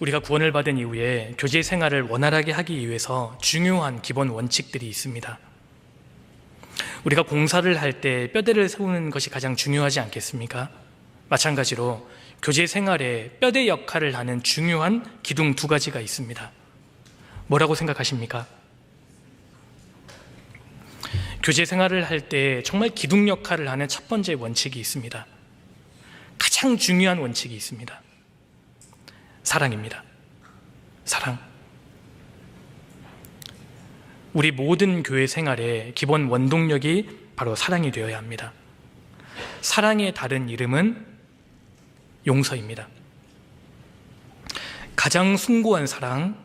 우리가 구원을 받은 이후에 교제 생활을 원활하게 하기 위해서 중요한 기본 원칙들이 있습니다. 우리가 공사를 할 때 뼈대를 세우는 것이 가장 중요하지 않겠습니까? 마찬가지로 교제 생활에 뼈대 역할을 하는 중요한 기둥 두 가지가 있습니다. 뭐라고 생각하십니까? 교제 생활을 할 때 정말 기둥 역할을 하는 첫 번째 원칙이 있습니다. 가장 중요한 원칙이 있습니다. 사랑입니다. 사랑. 우리 모든 교회 생활의 기본 원동력이 바로 사랑이 되어야 합니다. 사랑의 다른 이름은 용서입니다. 가장 숭고한 사랑,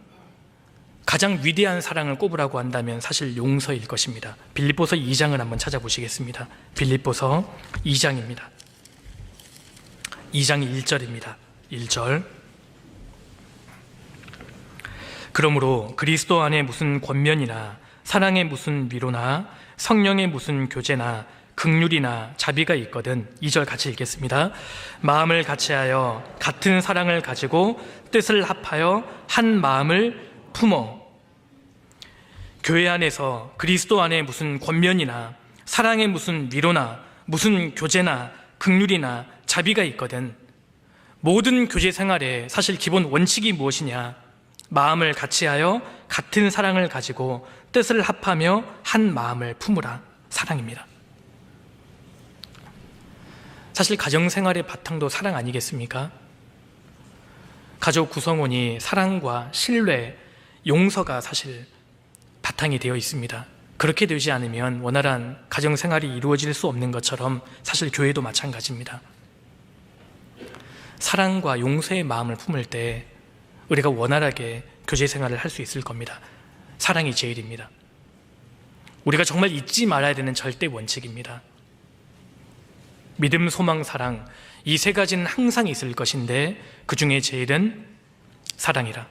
가장 위대한 사랑을 꼽으라고 한다면 사실 용서일 것입니다. 빌립보서 2장을 한번 찾아보시겠습니다. 빌립보서 2장입니다. 2장 1절입니다. 1절. 그러므로 그리스도 안에 무슨 권면이나 사랑의 무슨 위로나 성령의 무슨 교제나 극률이나 자비가 있거든 2절 같이 읽겠습니다. 마음을 같이하여 같은 사랑을 가지고 뜻을 합하여 한 마음을 품어 교회 안에서 그리스도 안에 무슨 권면이나 사랑의 무슨 위로나 무슨 교제나 극률이나 자비가 있거든 모든 교제 생활에 사실 기본 원칙이 무엇이냐 마음을 같이하여 같은 사랑을 가지고 뜻을 합하며 한 마음을 품으라 사랑입니다. 사실 가정 생활의 바탕도 사랑 아니겠습니까? 가족 구성원이 사랑과 신뢰, 용서가 사실 바탕이 되어 있습니다. 그렇게 되지 않으면 원활한 가정 생활이 이루어질 수 없는 것처럼 사실 교회도 마찬가지입니다. 사랑과 용서의 마음을 품을 때 우리가 원활하게 교제 생활을 할 수 있을 겁니다. 사랑이 제일입니다. 우리가 정말 잊지 말아야 되는 절대 원칙입니다. 믿음, 소망, 사랑 이 세 가지는 항상 있을 것인데 그 중에 제일은 사랑이라.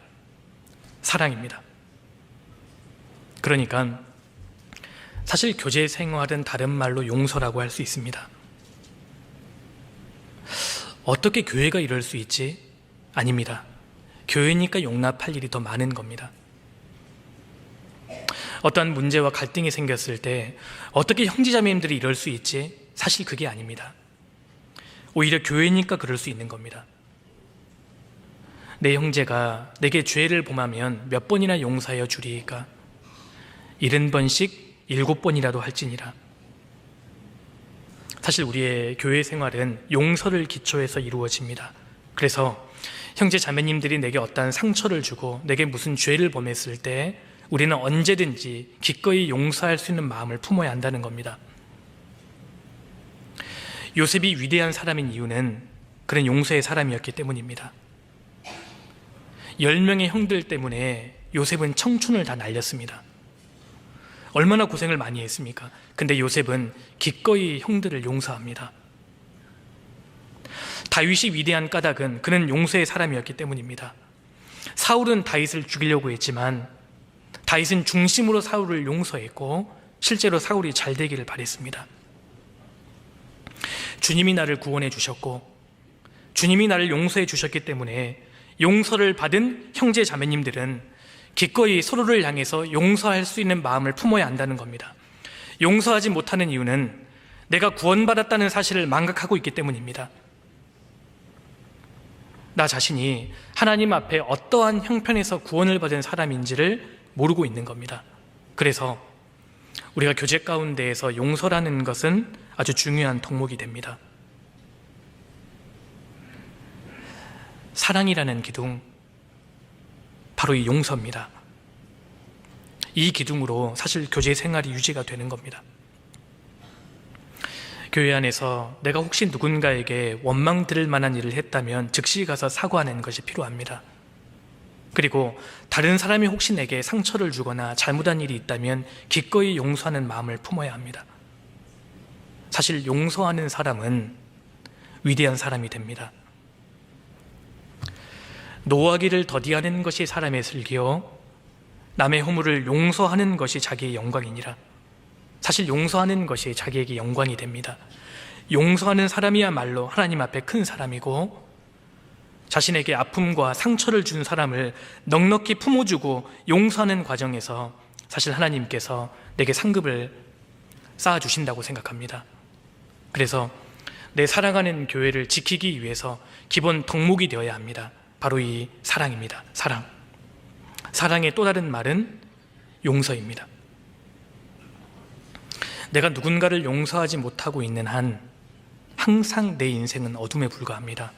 사랑입니다. 그러니까 사실 교제 생활은 다른 말로 용서라고 할 수 있습니다. 어떻게 교회가 이럴 수 있지? 아닙니다. 교회니까 용납할 일이 더 많은 겁니다. 어떠한 문제와 갈등이 생겼을 때 어떻게 형제자매님들이 이럴 수 있지? 사실 그게 아닙니다. 오히려 교회니까 그럴 수 있는 겁니다. 내 형제가 내게 죄를 범하면 몇 번이나 용서하여 주리이까? 일흔 번씩 일곱 번이라도 할지니라. 사실 우리의 교회 생활은 용서를 기초해서 이루어집니다. 그래서 형제 자매님들이 내게 어떠한 상처를 주고 내게 무슨 죄를 범했을 때 우리는 언제든지 기꺼이 용서할 수 있는 마음을 품어야 한다는 겁니다. 요셉이 위대한 사람인 이유는 그는 용서의 사람이었기 때문입니다. 열 명의 형들 때문에 요셉은 청춘을 다 날렸습니다. 얼마나 고생을 많이 했습니까? 근데 요셉은 기꺼이 형들을 용서합니다. 다윗이 위대한 까닭은 그는 용서의 사람이었기 때문입니다. 사울은 다윗을 죽이려고 했지만 다윗은 중심으로 사울을 용서했고 실제로 사울이 잘 되기를 바랬습니다. 주님이 나를 구원해 주셨고 주님이 나를 용서해 주셨기 때문에 용서를 받은 형제 자매님들은 기꺼이 서로를 향해서 용서할 수 있는 마음을 품어야 한다는 겁니다. 용서하지 못하는 이유는 내가 구원받았다는 사실을 망각하고 있기 때문입니다. 나 자신이 하나님 앞에 어떠한 형편에서 구원을 받은 사람인지를 모르고 있는 겁니다. 그래서 우리가 교제 가운데에서 용서라는 것은 아주 중요한 덕목이 됩니다. 사랑이라는 기둥, 바로 이 용서입니다. 이 기둥으로 사실 교제 생활이 유지가 되는 겁니다. 교회 안에서 내가 혹시 누군가에게 원망 들을 만한 일을 했다면 즉시 가서 사과하는 것이 필요합니다. 그리고 다른 사람이 혹시 내게 상처를 주거나 잘못한 일이 있다면 기꺼이 용서하는 마음을 품어야 합니다. 사실 용서하는 사람은 위대한 사람이 됩니다. 노하기를 더디하는 것이 사람의 슬기요 남의 허물을 용서하는 것이 자기의 영광이니라. 사실 용서하는 것이 자기에게 영광이 됩니다. 용서하는 사람이야말로 하나님 앞에 큰 사람이고 자신에게 아픔과 상처를 준 사람을 넉넉히 품어주고 용서하는 과정에서 사실 하나님께서 내게 상급을 쌓아주신다고 생각합니다. 그래서 내 사랑하는 교회를 지키기 위해서 기본 덕목이 되어야 합니다. 바로 이 사랑입니다. 사랑. 사랑의 또 다른 말은 용서입니다. 내가 누군가를 용서하지 못하고 있는 한 항상 내 인생은 어둠에 불과합니다.